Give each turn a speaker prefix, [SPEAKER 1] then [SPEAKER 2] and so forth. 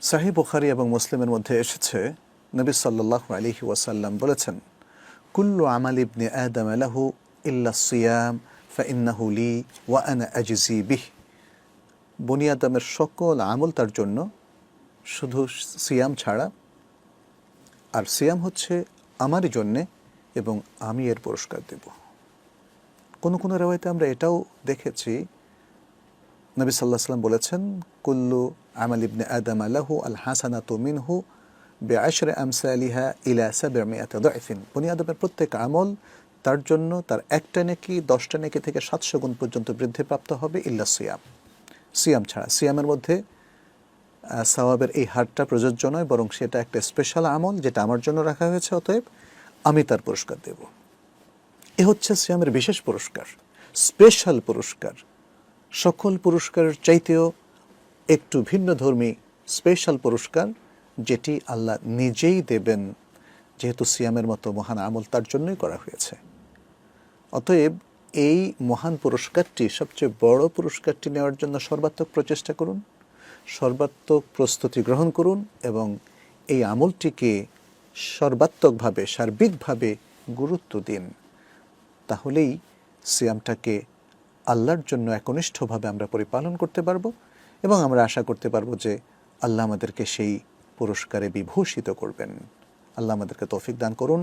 [SPEAKER 1] সাহি বুখারি এবং মুসলিমের মধ্যে এসেছে, নবী সাল্লাহ আলহি ওয়াসাল্লাম বলেছেন, কুল্লু আমাল ইবনে আদম আলাহু ইল্লা সিয়াম, ফাইন্নাহু লি ওয়া আনা আজিজি বিহ। বনি আদমের সকল আমল তার জন্য শুধু সিয়াম ছাড়া। আর সিয়াম হচ্ছে আমারই জন্যে এবং আমি এর পুরস্কার দেব। কোনো কোনো রেওয়ায়তে আমরা এটাও দেখেছি নবী সাল্লাহ সাল্লাম বলেছেন, কুল্লু আমাল ইবনে আদম আলাহু আল হাসানাতু মিনহু বেআশরে আমসালিহা ইলা সাবিয়াত দাইফিন। বনি আদমের প্রত্যেক আমল তার জন্য তার একটা নেকি, দশটা নেকি থেকে সাতশো গুণ পর্যন্ত বৃদ্ধিপ্রাপ্ত হবে ইল্লা সিয়াম। সিয়াম ছাড়া, সিয়ামের মধ্যে সওয়াবের এই হারটা প্রযোজ্য নয়, বরং সেটা একটা স্পেশাল আমল যেটা আমার জন্য রাখা হয়েছে, অতএব আমি তার পুরস্কার দেব। এ হচ্ছে সিয়ামের বিশেষ পুরস্কার স্পেশাল পুরস্কার। সকল পুরস্কারের চাইতেও একটু ভিন্ন ধর্মী স্পেশাল পুরস্কার যেটি আল্লাহ নিজেই দেবেন, যেহেতু সিয়ামের মতো মহান আমল তার জন্যই করা হয়েছে। অতএব এই মহান পুরস্কারটি, সবচেয়ে বড় পুরস্কারটি নেওয়ার জন্য সর্বাত্মক প্রচেষ্টা করুন, সর্বাত্মক প্রস্তুতি গ্রহণ করুন এবং এই আমলটিকে সর্বাত্মকভাবে, সার্বিকভাবে গুরুত্ব দিন। তাহলেই সিয়ামটাকে আল্লাহর জন্য একনিষ্ঠভাবে আমরা পরিপালন করতে পারব এবং আমরা আশা করতে পারব যে আল্লাহ আমাদেরকে সেই পুরস্কারে বিভূষিত করবেন। আল্লাহ আমাদেরকে তৌফিক দান করুন।